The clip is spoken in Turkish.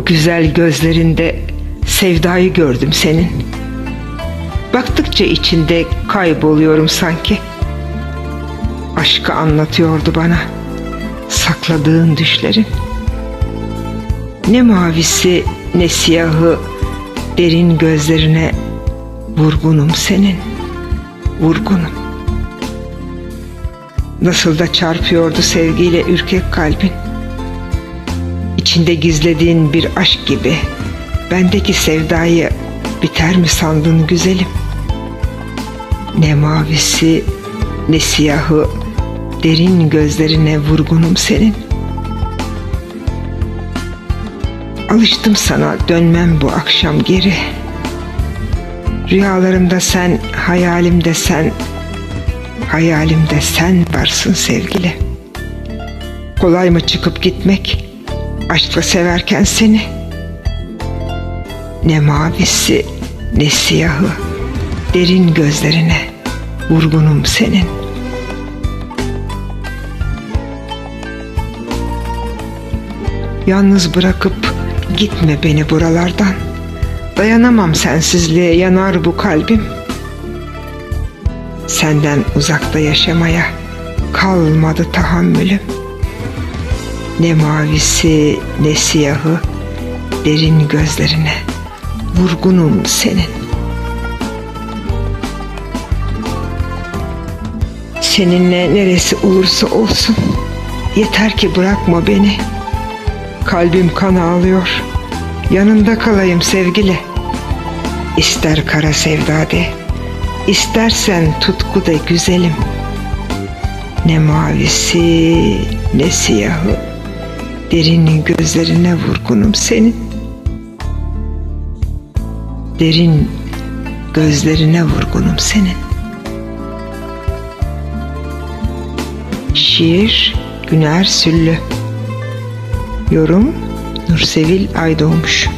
güzel gözlerinde sevdayı gördüm senin. Baktıkça içinde kayboluyorum sanki. Aşkı anlatıyordu bana sakladığın düşlerin. Ne mavisi ne siyahı derin gözlerine vurgunum senin. Vurgunum. Nasıl da çarpıyordu sevgiyle ürkek kalbin. İçinde gizlediğin bir aşk gibi bendeki sevdayı biter mi sandın güzelim? Ne mavisi ne siyahı derin gözlerine vurgunum senin. Alıştım sana dönmem bu akşam geri. Rüyalarımda sen, hayalimde sen, hayalimde sen varsın sevgili. Kolay mı çıkıp gitmek, aşkla severken seni? Ne mavisi ne siyahı, derin gözlerine vurgunum senin. Yalnız bırakıp gitme beni buralardan. Dayanamam sensizliğe yanar bu kalbim. Senden uzakta yaşamaya kalmadı tahammülüm. Ne mavisi ne siyahı derin gözlerine vurgunum senin. Seninle neresi olursa olsun yeter ki bırakma beni. Kalbim kan ağlıyor. Yanında kalayım sevgili. İster kara sevda de, istersen tutku de güzelim. Ne mavisi ne siyahı, derin gözlerine vurgunum senin. Derin gözlerine vurgunum senin. Şiir Güner Süllü Yorum Nursevil Aydoğmuş